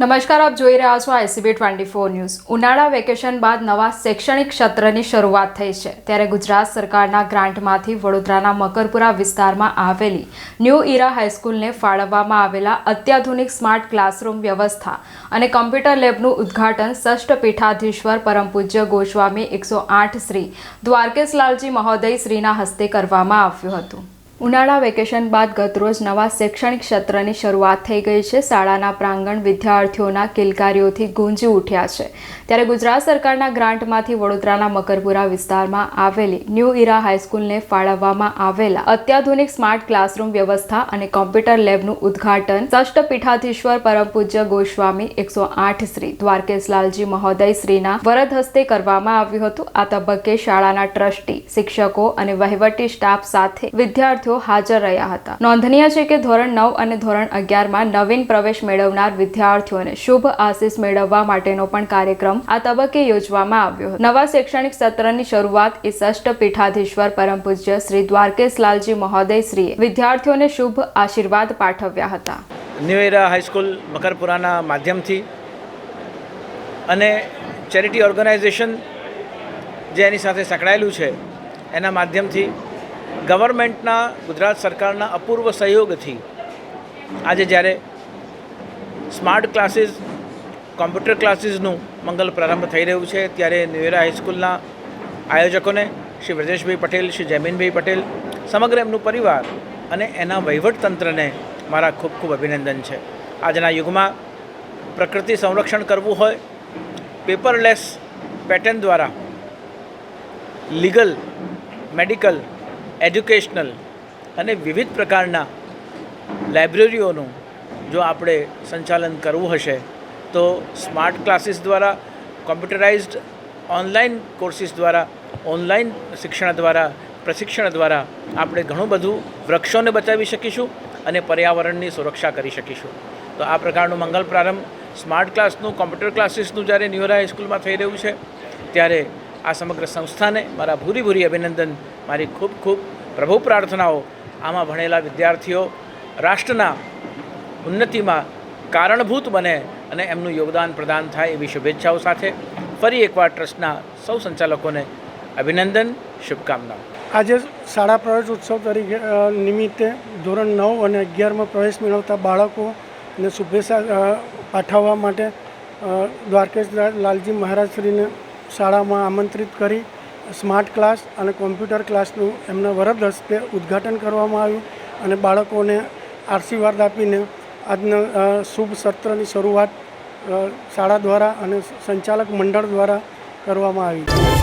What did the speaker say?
નમસ્કાર, આપ જોઈ રહ્યા છો આઈસીબી ટ્વેન્ટી ફોર ન્યૂઝ. ઉનાળા વેકેશન બાદ નવા શૈક્ષણિક સત્રની શરૂઆત થઈ છે. ત્યારે ગુજરાત સરકારના ગ્રાન્ટમાંથી વડોદરાના મકરપુરા વિસ્તારમાં આવેલી ન્યૂ ઇરા હાઈસ્કૂલને ફાળવવામાં આવેલા અત્યાધુનિક સ્માર્ટ ક્લાસરૂમ વ્યવસ્થા અને કમ્પ્યુટર લેબનું ઉદ્ઘાટન ષષ્ઠ પીઠાધીશ્વર પરમ પૂજ્ય ગોસ્વામી એકસો આઠ શ્રી દ્વારકેશલાલજી મહોદય શ્રીના હસ્તે કરવામાં આવ્યું હતું. ઉનાળા વેકેશન બાદ ગતરોજ નવા શૈક્ષણિક સત્રની શરૂઆત થઈ ગઈ છે. શાળાના પ્રાંગણ વિદ્યાર્થીઓના કિલકારીઓથી ગુંજી ઉઠ્યા છે. ત્યારે ગુજરાત સરકારના ગ્રાન્ટમાંથી વડોદરાના મકરપુરા વિસ્તારમાં આવેલી ન્યૂ ઇરા હાઈસ્કૂલને ફાળવવામાં આવેલા અત્યાધુનિક સ્માર્ટ ક્લાસરૂમ વ્યવસ્થા અને કોમ્પ્યુટર લેબનું ઉદ્ઘાટન ષષ્ઠ પીઠાધીશ્વર પરમ પૂજ્ય ગોસ્વામી એકસો આઠ શ્રી દ્વારકેશલાલજી મહોદય શ્રીના વરદ હસ્તે કરવામાં આવ્યું હતું. આ તબક્કે શાળાના ટ્રસ્ટી, શિક્ષકો અને વહીવટી સ્ટાફ સાથે વિદ્યાર્થીઓ હાજર રહ્યા હતા. નોંધનીય છે કે ધોરણ નવ અને ધોરણ અગિયારમાં નવીન પ્રવેશ મેળવનાર વિદ્યાર્થીઓને શુભ આશીષ મેળવવા માટેનો પણ કાર્યક્રમ આ તબક્કે યોજવામાં આવ્યો હતો. નવા શૈક્ષણિક સત્રની શરૂઆત ષષ્ઠ પીઠાધીશ્વર પરમ પૂજ્ય શ્રી દ્વારકેશલાલજી મહોદય શ્રીએ વિદ્યાર્થીઓને શુભ આશીર્વાદ પાઠવ્યા હતા. નિવેરા હાઈસ્કૂલ મકરપુરાના માધ્યમથી અને ચેરિટી ઓર્ગેનાઇઝેશન જે એની સાથે સંકળાયેલું છે, એના માધ્યમથી ગવર્મેન્ટના ગુજરાત સરકારના અપૂર્વ સહયોગથી આજે જ્યારે સ્માર્ટ ક્લાસીસ, કોમ્પ્યુટર ક્લાસીસનું મંગલ પ્રારંભ થઈ રહ્યું છે, ત્યારે ન્યૂ હાઈસ્કૂલના આયોજકોને શ્રી વ્રજેશભાઈ પટેલ, શ્રી જયમીનભાઈ પટેલ, સમગ્ર એમનું પરિવાર અને એના વહીવટતંત્રને મારા ખૂબ ખૂબ અભિનંદન છે. આજના યુગમાં પ્રકૃતિ સંરક્ષણ કરવું હોય, પેપરલેસ પેટર્ન દ્વારા લીગલ, મેડિકલ એજ્યુકેશનલ અને વિવિધ પ્રકારના લાઇબ્રેરીઓનું જો આપણે સંચાલન કરવું હશે, તો સ્માર્ટ ક્લાસીસ દ્વારા, કોમ્પ્યુટરાઇઝ્ડ ઓનલાઈન કોર્સિસ દ્વારા ઓનલાઈન શિક્ષણ દ્વારા, પ્રશિક્ષણ દ્વારા આપણે ઘણું બધું વૃક્ષોને બચાવી શકીશું અને પર્યાવરણની સુરક્ષા કરી શકીશું. તો આ પ્રકારનું મંગલ પ્રારંભ સ્માર્ટ ક્લાસનું, કોમ્પ્યુટર ક્લાસીસનું જ્યારે ન્યુરા હાઈસ્કૂલમાં થઈ રહ્યું છે, ત્યારે આ સમગ્ર સંસ્થાને મારા ભૂરી ભૂરી અભિનંદન મારી ખૂબ ખૂબ પ્રભુ પ્રાર્થનાઓ આમાં ભણેલા વિદ્યાર્થીઓ રાષ્ટ્રના ઉન્નતિમાં કારણભૂત બને અને એમનું યોગદાન પ્રદાન થાય એવી શુભેચ્છાઓ સાથે ફરી એકવાર ટ્રસ્ટના સૌ સંચાલકોને અભિનંદન, શુભકામનાઓ. આજે શાળા પ્રવેશ ઉત્સવ તરીકે નિમિત્તે ધોરણ નવ અને અગિયારમાં પ્રવેશ મેળવતા બાળકોને શુભેચ્છા પાઠવવા માટે દ્વારકેશ લાલજી મહારાજશ્રીને શાળામાં આમંત્રિત કરી સ્માર્ટ ક્લાસ અને કોમ્પ્યુટર ક્લાસનું એમના વરદ હસ્તે ઉદ્ઘાટન કરવામાં આવ્યું અને બાળકોને આશીર્વાદ આપીને આજના શુભ સત્રની શરૂઆત શાળા દ્વારા અને સંચાલક મંડળ દ્વારા કરવામાં આવી.